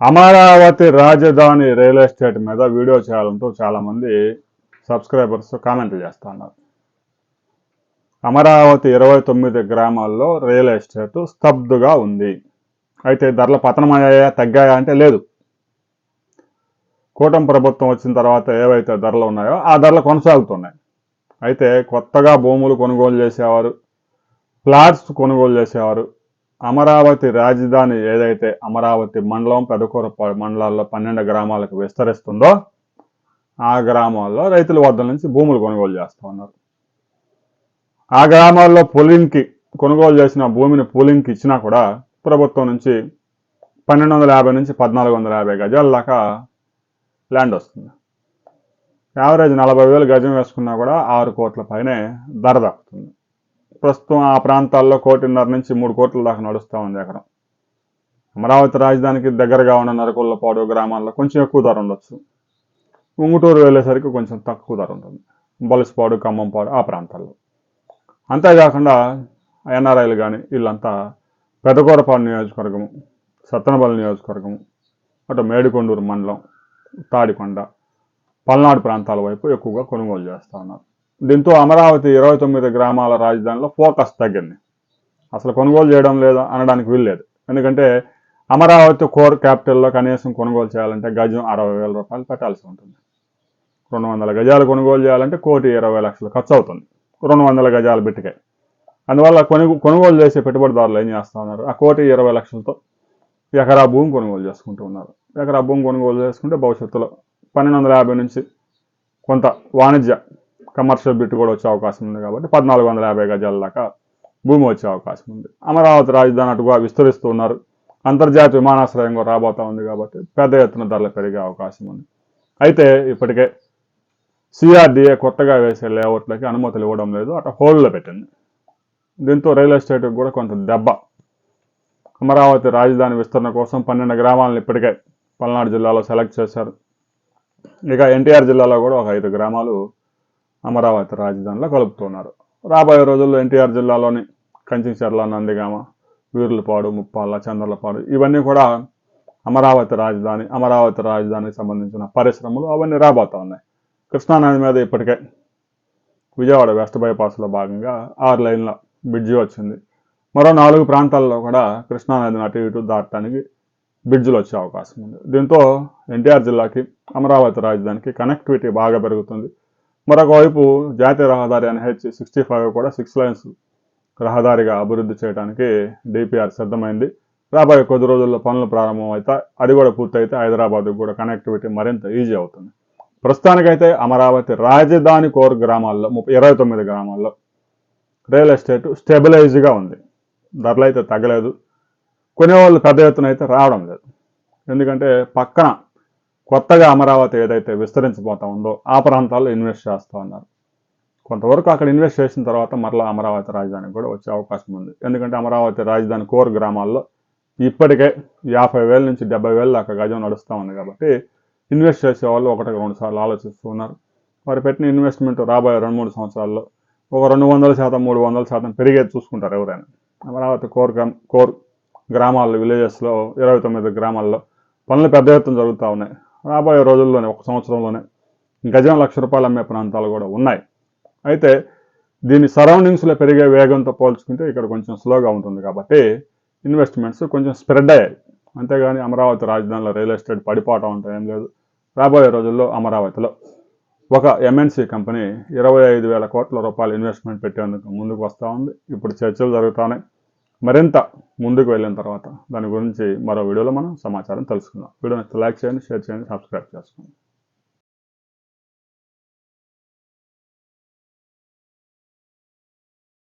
అమరావతి రాజధాని real estate మీద video చేయాలంటూ చాలామంది సబ్స్క్రైబర్స్ కామెంట్లు చేస్తున్నారు. అమరావతి ఇరవై తొమ్మిది గ్రామాల్లో రియల్ ఎస్టేట్ స్తబ్దుగా ఉంది. అయితే ధరలు పతనమయ్యాయా తగ్గాయా అంటే లేదు. కూటమి ప్రభుత్వం వచ్చిన తర్వాత ఏవైతే ధరలు ఉన్నాయో ఆ ధరలు కొనసాగుతున్నాయి. అయితే కొత్తగా భూములు కొనుగోలు చేసేవారు ఫ్లాట్స్ కొనుగోలు చేసేవారు అమరావతి రాజధాని ఏదైతే అమరావతి మండలం పెదకూర మండలాల్లో పన్నెండు గ్రామాలకు విస్తరిస్తుందో ఆ గ్రామాల్లో రైతుల వద్ద నుంచి భూములు కొనుగోలు చేస్తూ ఉన్నారు. ఆ గ్రామాల్లో పూలింగ్కి కొనుగోలు చేసిన భూమిని పూలింగ్కి ఇచ్చినా కూడా ప్రభుత్వం నుంచి పన్నెండు వందల యాభై నుంచి పద్నాలుగు వందల యాభై గజాల దాకా ల్యాండ్ వస్తుంది. యావరేజ్ నలభై వేలు గజం వేసుకున్నా కూడా ఆరు కోట్ల పైనే ధర దక్కుతుంది. ప్రస్తుతం ఆ ప్రాంతాల్లో కోటిన్నర నుంచి మూడు కోట్ల దాకా నడుస్తూ ఉంది ఎకరం. అమరావతి రాజధానికి దగ్గరగా ఉన్న నరకొల్లపాడు గ్రామాల్లో కొంచెం ఎక్కువ ధర ఉండొచ్చు. ఉంగుటూరు వెళ్ళేసరికి కొంచెం తక్కువ ధర ఉంటుంది. బొలసపాడు ఖమ్మంపాడు ఆ ప్రాంతాల్లో. అంతేకాకుండా ఎన్ఆర్ఐలు కానీ వీళ్ళంతా పెదకూరపాడు నియోజకవర్గము సత్తనబల్లి నియోజకవర్గము అటు మేడికొండూరు మండలం తాడికొండ పల్నాడు ప్రాంతాల వైపు ఎక్కువగా కొనుగోలు చేస్తూ ఉన్నారు. దీంతో అమరావతి ఇరవై తొమ్మిది గ్రామాల రాజధానిలో ఫోకస్ తగ్గింది. అసలు కొనుగోలు చేయడం లేదా అనడానికి వీల్లేదు. ఎందుకంటే అమరావతి కోర్ క్యాపిటల్లో కనీసం కొనుగోలు చేయాలంటే గజం అరవై వేల రూపాయలు పెట్టాల్సి ఉంటుంది. రెండు వందల గజాలు కొనుగోలు చేయాలంటే కోటి ఇరవై లక్షలు ఖర్చు అవుతుంది. రెండు వందల గజాలు బిట్టుకే. అందువల్ల కొను కొనుగోలు చేసే పెట్టుబడిదారులు ఏం చేస్తూ ఉన్నారు? ఆ కోటి ఇరవై లక్షలతో ఎకరా భూమి కొనుగోలు చేసుకుంటూ ఉన్నారు. ఎకరా భూమి కొనుగోలు చేసుకుంటే భవిష్యత్తులో పన్నెండు వందల యాభై నుంచి కొంత వాణిజ్య కమర్షియల్ బిట్ కూడా వచ్చే అవకాశం ఉంది కాబట్టి పద్నాలుగు వందల యాభై గజాల దాకా భూమి వచ్చే అవకాశం ఉంది. అమరావతి రాజధాని అటుగా విస్తరిస్తూ ఉన్నారు. అంతర్జాతీయ విమానాశ్రయం కూడా రాబోతా ఉంది కాబట్టి పెద్ద ఎత్తున ధరలు పెరిగే అవకాశం ఉంది. అయితే ఇప్పటికే సిఆర్డీఏ కొత్తగా వేసే లేఅవుట్లకి అనుమతులు ఇవ్వడం లేదు. అటు హోల్డ్లో పెట్టింది. దీంతో రియల్ ఎస్టేట్కి కూడా కొంత దెబ్బ. అమరావతి రాజధాని విస్తరణ కోసం పన్నెండు గ్రామాలను ఇప్పటికే పల్నాడు జిల్లాలో సెలెక్ట్ చేశారు. ఇక ఎన్టీఆర్ జిల్లాలో కూడా ఒక ఐదు గ్రామాలు అమరావతి రాజధానిలో కలుపుతున్నారు. రాబోయే రోజుల్లో ఎన్టీఆర్ జిల్లాలోని కంచిచర్ల నందిగామ వీర్లపాడు ముప్పాళ్ళ చంద్రలపాడు ఇవన్నీ కూడా అమరావతి రాజధాని అమరావతి రాజధానికి సంబంధించిన పరిశ్రమలు అవన్నీ రాబోతా ఉన్నాయి. కృష్ణానది మీద ఇప్పటికే విజయవాడ వెస్ట్ బైపాస్లో భాగంగా ఆరు లైన్ల బ్రిడ్జి వచ్చింది. మరో నాలుగు ప్రాంతాల్లో కూడా కృష్ణానదిని అటు ఇటు దాటడానికి బ్రిడ్జిలు వచ్చే అవకాశం ఉంది. దీంతో ఎన్టీఆర్ జిల్లాకి అమరావతి రాజధానికి కనెక్టివిటీ బాగా పెరుగుతుంది. మరొక వైపు జాతీయ రహదారి ఎన్హెచ్ సిక్స్టీ ఫైవ్ కూడా సిక్స్ లైన్స్ రహదారిగా అభివృద్ధి చేయడానికి డిపిఆర్ సిద్ధమైంది. రాబోయే కొద్ది రోజుల్లో పనులు ప్రారంభం అయితే అది కూడా పూర్తయితే హైదరాబాద్కు కూడా కనెక్టివిటీ మరింత ఈజీ అవుతుంది. ప్రస్తుతానికైతే అమరావతి రాజధాని కోర్ గ్రామాల్లో ముప్పై ఇరవై తొమ్మిది గ్రామాల్లో రియల్ ఎస్టేట్ స్టెబిలైజ్గా ఉంది. ధరలు అయితే తగ్గలేదు. కొనేవాళ్ళు పెద్ద ఎత్తున అయితే రావడం లేదు. ఎందుకంటే పక్కన కొత్తగా అమరావతి ఏదైతే విస్తరించబోతా ఉందో ఆ ప్రాంతాల్లో ఇన్వెస్ట్ చేస్తూ ఉన్నారు. కొంతవరకు అక్కడ ఇన్వెస్ట్ చేసిన తర్వాత మరలా అమరావతి రాజధానికి కూడా వచ్చే అవకాశం ఉంది. ఎందుకంటే అమరావతి రాజధాని కోర్ గ్రామాల్లో ఇప్పటికే యాభై వేల నుంచి డెబ్బై వేల దాకా గజం నడుస్తూ ఉంది కాబట్టి ఇన్వెస్ట్ చేసే వాళ్ళు ఒకటి రెండు సార్లు ఆలోచిస్తూ ఉన్నారు. వారు పెట్టిన ఇన్వెస్ట్మెంట్ రాబోయే రెండు మూడు సంవత్సరాల్లో ఒక రెండు వందల శాతం మూడు వందల శాతం పెరిగేది చూసుకుంటారు ఎవరైనా. అమరావతి కోర్ గ్రామ్ కోర్ గ్రామాల్లో విలేజెస్లో ఇరవై తొమ్మిది గ్రామాల్లో పనులు పెద్ద ఎత్తున జరుగుతూ ఉన్నాయి. రాబోయే రోజుల్లోనే ఒక సంవత్సరంలోనే గజం లక్ష రూపాయలు అమ్మే ప్రాంతాలు కూడా ఉన్నాయి. అయితే దీని సరౌండింగ్స్లో పెరిగే వేగంతో పోల్చుకుంటే ఇక్కడ కొంచెం స్లోగా ఉంటుంది కాబట్టి ఇన్వెస్ట్మెంట్స్ కొంచెం స్ప్రెడ్ అయ్యాయి. అంతేగాని అమరావతి రాజధానిలో రియల్ ఎస్టేట్ పడిపోవటం అంటే ఏం లేదు. రాబోయే రోజుల్లో అమరావతిలో ఒక ఎంఎన్సీ కంపెనీ ఇరవై ఐదు వేల కోట్ల రూపాయలు ఇన్వెస్ట్మెంట్ పెట్టేందుకు ముందుకు వస్తూ ఉంది. ఇప్పుడు చర్చలు జరుగుతున్నాయి. మరింత ముందుకు వెళ్ళిన తర్వాత దాని గురించి మరో వీడియోలో మనం సమాచారం తెలుసుకుందాం. వీడియోని లైక్ చేయండి షేర్ చేయండి సబ్స్క్రైబ్ చేసుకోండి.